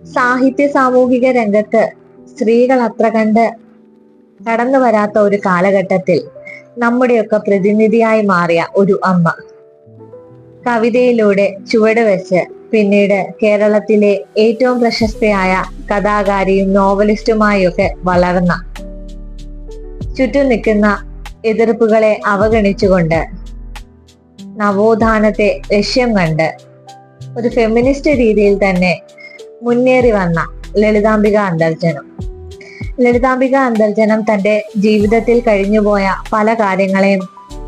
സാഹിത്യ സാമൂഹിക രംഗത്ത് സ്ത്രീകൾ അത്ര കണ്ട് കടന്നു വരാത്ത ഒരു കാലഘട്ടത്തിൽ നമ്മുടെയൊക്കെ പ്രതിനിധിയായി മാറിയ ഒരു അമ്മ. കവിതയിലൂടെ ചുവട് വെച്ച് പിന്നീട് കേരളത്തിലെ ഏറ്റവും പ്രശസ്തയായ കഥാകാരിയും നോവലിസ്റ്റുമായൊക്കെ വളർന്ന ചുറ്റും നിൽക്കുന്ന എതിർപ്പുകളെ അവഗണിച്ചുകൊണ്ട് നവോത്ഥാനത്തെ ലക്ഷ്യം കണ്ട് ഒരു ഫെമിനിസ്റ്റ് രീതിയിൽ തന്നെ മുന്നേറി വന്ന ലളിതാംബിക അന്തർജനം. ലളിതാംബിക അന്തർജനം തന്റെ ജീവിതത്തിൽ കഴിഞ്ഞുപോയ പല കാര്യങ്ങളെയും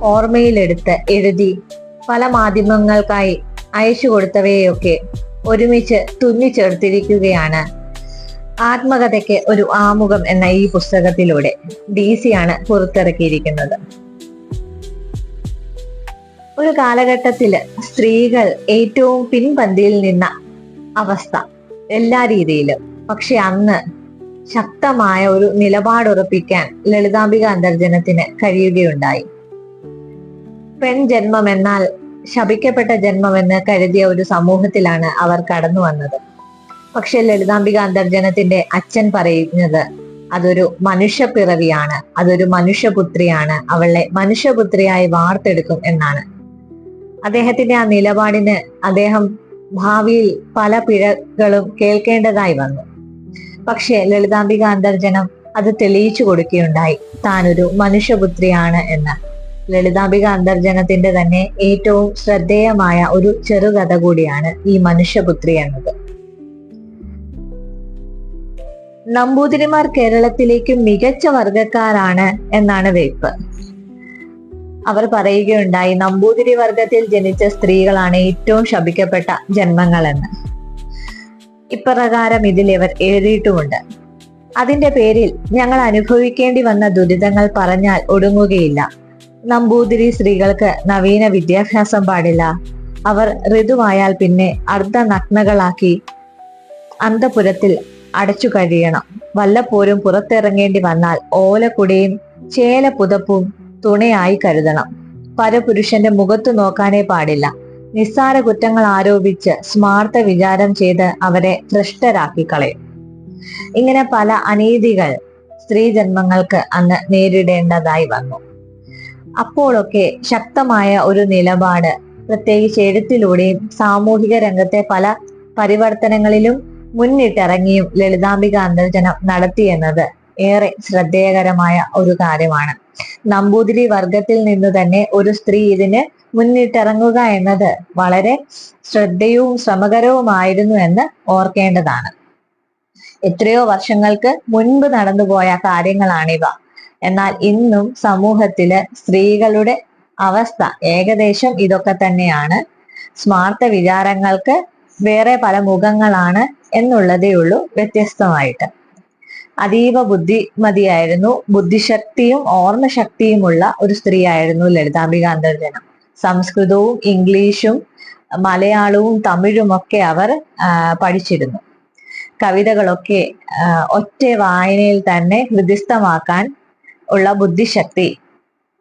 ഓർമ്മയിലെടുത്ത് എഴുതി പല മാധ്യമങ്ങൾക്കായി അയച്ചു കൊടുത്തവയൊക്കെ ഒരുമിച്ച് തുന്നിച്ചേർത്തിരിക്കുകയാണ് ആത്മകഥയ്ക്ക് ഒരു ആമുഖം എന്ന ഈ പുസ്തകത്തിലൂടെ. ഡി ആണ് പുറത്തിറക്കിയിരിക്കുന്നത്. ഒരു കാലഘട്ടത്തിൽ സ്ത്രീകൾ ഏറ്റവും പിൻപന്തിയിൽ നിന്ന അവസ്ഥ എല്ലാ രീതിയിലും. പക്ഷെ അന്ന് ശക്തമായ ഒരു നിലപാടുറപ്പിക്കാൻ ലളിതാംബിക അന്തർജനത്തിന് കഴിയുകയുണ്ടായി. പെൺ ജന്മം എന്നാൽ ശപിക്കപ്പെട്ട ജന്മമെന്ന് കരുതിയ ഒരു സമൂഹത്തിലാണ് അവർ കടന്നു വന്നത്. പക്ഷെ ലളിതാംബിക അന്തർജനത്തിന്റെ അച്ഛൻ പറയുന്നത് അതൊരു മനുഷ്യപ്പിറവിയാണ് അതൊരു മനുഷ്യപുത്രിയാണ് അവളെ മനുഷ്യപുത്രിയായി വാർത്തെടുക്കും എന്നാണ്. അദ്ദേഹത്തിന്റെ ആ നിലപാടിന് അദ്ദേഹം ഭാവിയിൽ പല പിഴകളും കേൾക്കേണ്ടതായി വന്നു. പക്ഷേ ലളിതാംബിക അന്തർജനം അത് തെളിയിച്ചു കൊടുക്കുകയുണ്ടായി. താനൊരു മനുഷ്യപുത്രിയാണ് എന്ന്. ലളിതാംബിക അന്തർജനത്തിന്റെ തന്നെ ഏറ്റവും ശ്രദ്ധേയമായ ഒരു ചെറുകഥ കൂടിയാണ് ഈ മനുഷ്യപുത്രി എന്നത്. നമ്പൂതിരിമാർ കേരളത്തിലേക്ക് മികച്ച വർഗക്കാരാണ് എന്നാണ് വെയ്പ്പ്. അവർ പറയുകയുണ്ടായി നമ്പൂതിരി വർഗത്തിൽ ജനിച്ച സ്ത്രീകളാണ് ഏറ്റവും ശപിക്കപ്പെട്ട ജന്മങ്ങളെന്ന്. ഇപ്രകാരം ഇതിൽ ഇവർ എഴുതിയിട്ടുമുണ്ട്. അതിന്റെ പേരിൽ ഞങ്ങൾ അനുഭവിക്കേണ്ടി വന്ന ദുരിതങ്ങൾ പറഞ്ഞാൽ ഒടുങ്ങുകയില്ല. നമ്പൂതിരി സ്ത്രീകൾക്ക് നവീന വിദ്യാഭ്യാസം പാടില്ല. അവർ ഋതുവായാൽ പിന്നെ അർദ്ധനഗ്നകളാക്കി അന്തപുരത്തിൽ അടച്ചു കഴിയണം. വല്ലപ്പോഴും പുറത്തിറങ്ങേണ്ടി വന്നാൽ ഓലക്കുടയും ചേല പുതപ്പും തുണയായി കരുതണം. പരപുരുഷന്റെ മുഖത്തു നോക്കാനേ പാടില്ല. നിസ്സാര കുറ്റങ്ങൾ ആരോപിച്ച് സ്മാർത്ഥ വിചാരം ചെയ്ത് അവരെ ഭ്രഷ്ടരാക്കി കളയും ഇങ്ങനെ പല അനീതികൾ സ്ത്രീ ജന്മങ്ങൾക്ക് അന്ന് നേരിടേണ്ടതായി വന്നു. അപ്പോഴൊക്കെ ശക്തമായ ഒരു നിലപാട് പ്രത്യേകിച്ച് എഴുത്തിലൂടെയും സാമൂഹിക രംഗത്തെ പല പരിവർത്തനങ്ങളിലും മുന്നിട്ടിറങ്ങിയും ലളിതാംബിക അന്തർജനം നടത്തിയെന്നത് ഏറെ ശ്രദ്ധേയകരമായ ഒരു കാര്യമാണ്. നമ്പൂതിരി വർഗത്തിൽ നിന്ന് തന്നെ ഒരു സ്ത്രീ ഇതിന് മുന്നിട്ടിറങ്ങുക എന്നത് വളരെ ശ്രദ്ധയും ശ്രമകരവുമായിരുന്നു എന്ന് ഓർക്കേണ്ടതാണ്. എത്രയോ വർഷങ്ങൾക്ക് മുൻപ് നടന്നുപോയ കാര്യങ്ങളാണിവ. എന്നാൽ ഇന്നും സമൂഹത്തിൽ സ്ത്രീകളുടെ അവസ്ഥ ഏകദേശം ഇതൊക്കെ തന്നെയാണ്. സ്മാർത്ഥ വിചാരങ്ങൾക്ക് വേറെ പല മുഖങ്ങളാണ് എന്നുള്ളതേ ഉള്ളൂ വ്യത്യസ്തമായിട്ട്. അതീവ ബുദ്ധിമതിയായിരുന്നു. ബുദ്ധിശക്തിയും ഓർമ്മശക്തിയുമുള്ള ഒരു സ്ത്രീയായിരുന്നു ലളിതാംബിക അന്തർജനം സംസ്കൃതവും ഇംഗ്ലീഷും മലയാളവും തമിഴും ഒക്കെ അവർ പഠിച്ചിരുന്നു. കവിതകളൊക്കെ ഒറ്റ വായനയിൽ തന്നെ ഹൃദിസ്ഥമാക്കാൻ ഉള്ള ബുദ്ധിശക്തി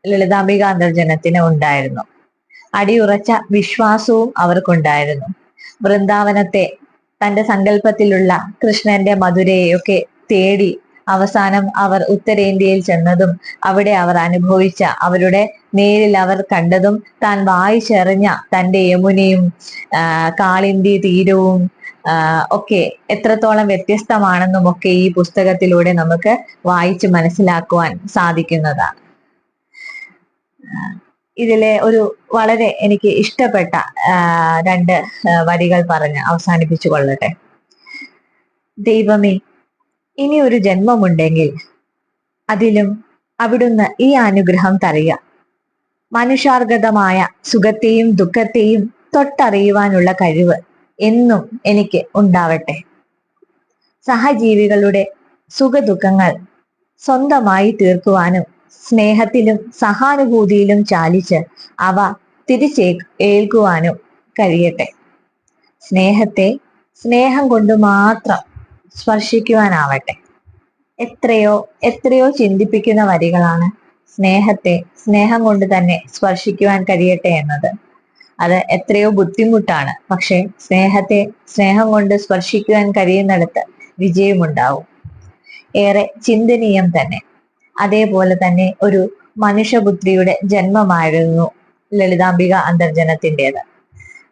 ലളിതാംബിക അന്തർജനത്തിന് ഉണ്ടായിരുന്നു. അടിയുറച്ച വിശ്വാസവും അവർക്കുണ്ടായിരുന്നു. വൃന്ദാവനത്തെ തന്റെ സങ്കല്പത്തിലുള്ള കൃഷ്ണന്റെ മധുരയൊക്കെ തേടി അവസാനം അവർ ഉത്തരേന്ത്യയിൽ ചെന്നതും അവിടെ അവർ അനുഭവിച്ച അവരുടെ നേരിൽ അവർ കണ്ടതും താൻ വായിച്ചെറിഞ്ഞ തന്റെ യമുനയും കാളിന്തി തീരവും ഒക്കെ എത്രത്തോളം വ്യത്യസ്തമാണെന്നും ഒക്കെ ഈ പുസ്തകത്തിലൂടെ നമുക്ക് വായിച്ച് മനസ്സിലാക്കുവാൻ സാധിക്കുന്നതാണ്. ഇതിലെ ഒരു വളരെ എനിക്ക് ഇഷ്ടപ്പെട്ട രണ്ട് വരികൾ പറഞ്ഞ് അവസാനിപ്പിച്ചു കൊള്ളട്ടെ. ദൈവമേ ഇനി ഒരു ജന്മമുണ്ടെങ്കിൽ അതിലും അവിടുന്ന് ഈ അനുഗ്രഹം തറിയ മനുഷ്യാർഗതമായ സുഖത്തെയും ദുഃഖത്തെയും തൊട്ടറിയുവാനുള്ള കഴിവ് എന്നും എനിക്ക് ഉണ്ടാവട്ടെ. സഹജീവികളുടെ സുഖദുഃഖങ്ങൾ സ്വന്തമായി തീർക്കുവാനും സ്നേഹത്തിലും സഹാനുഭൂതിയിലും ചാലിച്ച് അവ തിരിച്ചേ ഏൽക്കുവാനും കഴിയട്ടെ. സ്നേഹത്തെ സ്നേഹം കൊണ്ട് മാത്രം സ്പർശിക്കുവാനാവട്ടെ. എത്രയോ എത്രയോ ചിന്തിപ്പിക്കുന്ന വരികളാണ് സ്നേഹത്തെ സ്നേഹം കൊണ്ട് തന്നെ സ്പർശിക്കുവാൻ കഴിയട്ടെ എന്നത്. അത് എത്രയോ ബുദ്ധിമുട്ടാണ്. പക്ഷെ സ്നേഹത്തെ സ്നേഹം കൊണ്ട് സ്പർശിക്കുവാൻ കഴിയുന്നിടത്ത് വിജയമുണ്ടാവും. ഏറെ ചിന്തനീയം തന്നെ. അതേപോലെ തന്നെ ഒരു മനുഷ്യപുത്രിയുടെ ജന്മമായിരുന്നു ലളിതാംബിക അന്തർജനത്തിന്റെത്.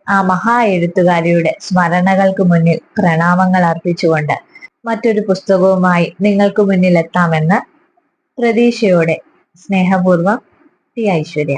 ആ മഹാ എഴുത്തുകാരിയുടെ സ്മരണകൾക്ക് മുന്നിൽ പ്രണാമങ്ങൾ അർപ്പിച്ചുകൊണ്ട് മറ്റൊരു പുസ്തകവുമായി നിങ്ങൾക്ക് മുന്നിലെത്താമെന്ന് പ്രതീക്ഷയോടെ സ്നേഹപൂർവം ടി ഐശ്വര്യ.